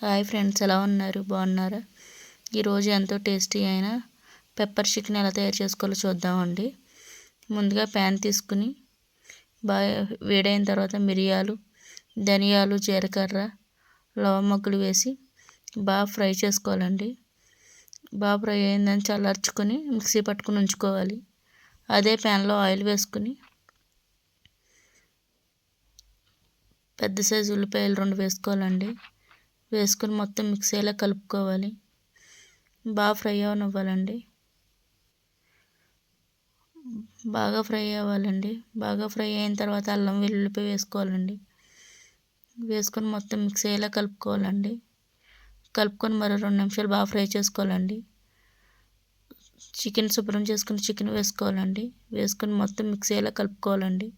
Hi friends ఎలా ఉన్నారు? బాగున్నారా? ఈరోజు ఎంతో టేస్టీ అయిన పెప్పర్ చికెన్ ఎలా తయారు చేసుకోవాలో చూద్దామండి. ముందుగా ప్యాన్ తీసుకుని బాగా వేడైన తర్వాత మిరియాలు ధనియాలు జీలకర్ర లవమొగ్గులు వేసి బాగా ఫ్రై చేసుకోవాలండి. బాగా ఫ్రై అయిందని చల్లార్చుకొని మిక్సీ పట్టుకుని ఉంచుకోవాలి. అదే ప్యాన్లో ఆయిల్ వేసుకుని పెద్ద సైజు ఉల్లిపాయలు రెండు వేసుకోవాలండి. వేసుకొని మొత్తం మిక్స్ అయ్యేలా కలుపుకోవాలి. బాగా ఫ్రై అవ్వనివ్వాలండి బాగా ఫ్రై అవ్వాలండి. బాగా ఫ్రై అయిన తర్వాత అల్లం వెల్లుల్లిపాయ వేసుకోవాలండి. వేసుకొని మొత్తం మిక్స్ అయ్యేలా కలుపుకోవాలండి. కలుపుకొని మరో రెండు నిమిషాలు బాగా ఫ్రై చేసుకోవాలండి. చికెన్ శుభ్రం చేసుకుని చికెన్ వేసుకోవాలండి. వేసుకొని మొత్తం మిక్స్ అయ్యేలా కలుపుకోవాలండి.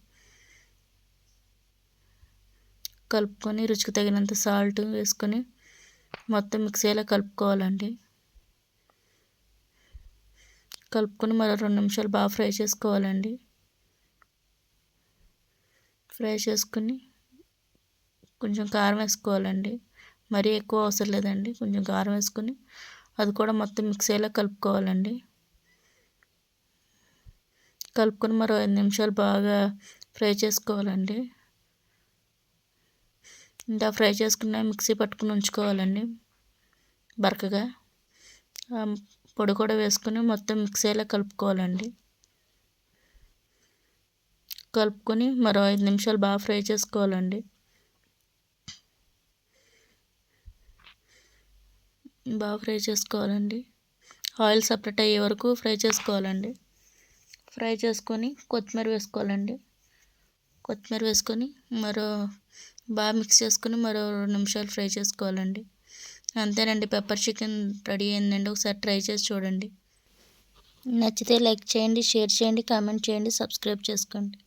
కలుపుకొని రుచికి తగినంత సాల్ట్ వేసుకొని మొత్తం మిక్స్ అయ్యేలా కలుపుకోవాలండి. కలుపుకొని మరో రెండు నిమిషాలు బాగా ఫ్రై చేసుకోవాలండి. ఫ్రై చేసుకుని కొంచెం కారం వేసుకోవాలండి. మరీ ఎక్కువ అవసరం లేదండి. కొంచెం కారం వేసుకొని అది కూడా మొత్తం మిక్స్ అయ్యేలా కలుపుకోవాలండి. కలుపుకొని మరో ఐదు నిమిషాలు బాగా ఫ్రై చేసుకోవాలండి. ఇంకా ఫ్రై చేసుకున్న మిక్సీ పట్టుకుని ఉంచుకోవాలండి బరకగా. పొడి కూడా వేసుకొని మొత్తం మిక్స్ అయ్యేలా కలుపుకోవాలండి. కలుపుకొని మరో ఐదు నిమిషాలు బాగా ఫ్రై చేసుకోవాలండి. బాగా ఫ్రై చేసుకోవాలండి. ఆయిల్ సపరేట్ అయ్యే వరకు ఫ్రై చేసుకోవాలండి. ఫ్రై చేసుకొని కొత్తిమీర వేసుకోవాలండి. కొత్తిమీర వేసుకొని మరో బాగా మిక్స్ చేసుకుని మరో రెండు నిమిషాలు ఫ్రై చేసుకోవాలండి. అంతేనండి పెప్పర్ చికెన్ రెడీ అయిందండి. ఒకసారి ట్రై చేసి చూడండి. నచ్చితే లైక్ చేయండి షేర్ చేయండి కామెంట్ చేయండి సబ్స్క్రైబ్ చేసుకోండి.